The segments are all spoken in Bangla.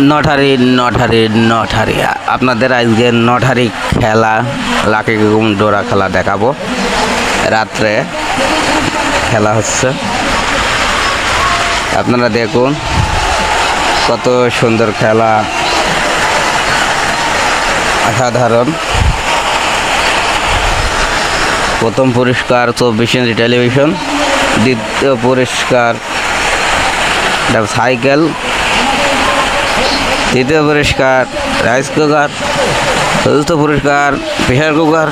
নঠারি নঠারি নঠারি আপনাদের আজকে নঠারি খেলা, লাকি গুম ডোরা খেলা দেখাবো। রাত্রে খেলা হচ্ছে। আপনারা দেখুন কত সুন্দর খেলা। অসাধারণ। প্রথম পুরস্কার চব্বিশ ইঞ্চি টেলিভিশন, দ্বিতীয় পুরস্কার সাইকেল তৃতীয় পুরস্কার রাইস কুকার, চতুর্থ পুরস্কার প্রেশার কুকার,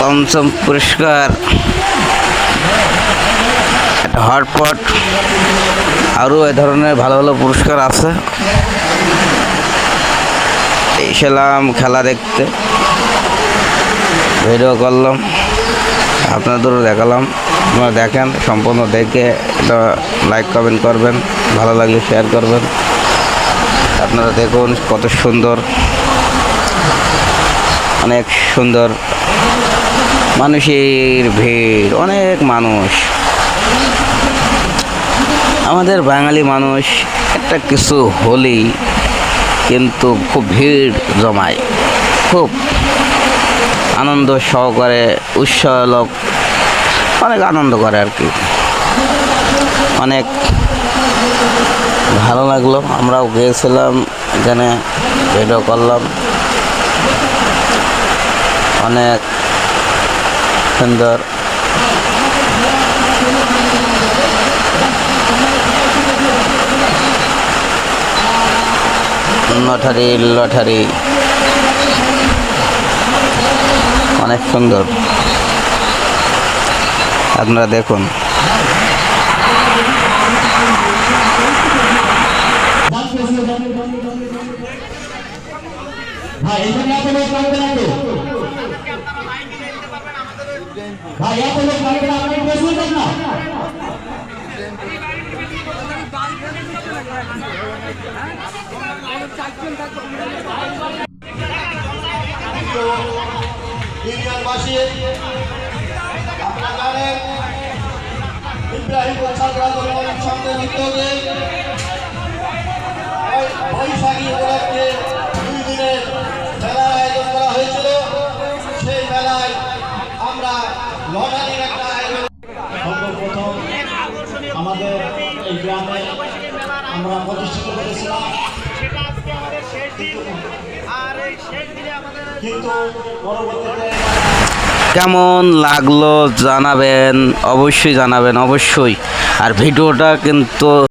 পঞ্চম পুরস্কার হটপট আরও এ ধরনের ভালো ভালো পুরস্কার আছে। এসেলাম খেলা দেখতে। ভিডিও করলাম। আপনাদেরও দেখালাম। আপনারা দেখেন, সম্পূর্ণ দেখে এটা লাইক কমেন্ট করবেন, ভালো লাগলে শেয়ার করবেন। আপনারা দেখুন কত সুন্দর, অনেক সুন্দর মানুষের ভিড়, অনেক মানুষ। আমাদের বাঙালি মানুষ একটা কিছু হলেই কিন্তু খুব ভিড় জমায়, খুব। আনন্দ সহকারে উৎসাহলোক অনেক আনন্দ করে আর কি। অনেক ভালো লাগল, আমরাও গিয়েছিলাম, এখানে ভিডিও করলাম। অনেক সুন্দর। Lottery lottery. অনেক সুন্দর। আপনারা দেখুন। ইউনিয়নবাসী আপনারা জানেন, ইব্রাহিম ছাত্রা জনগণের সঙ্গে উদ্যোগে ওই বৈশাখী উপলক্ষে দুই দিনের মেলার আয়োজন করা হয়েছিল। সেই মেলায় আমরা লটারির একটা আয়োজন সর্বপ্রথম আমাদের এই গ্রামে আমরা প্রতিষ্ঠিত করেছিলাম। কেমন লাগল জানাবেন? অবশ্যই জানাবেন অবশ্যই। আর ভিডিওটা কিন্তু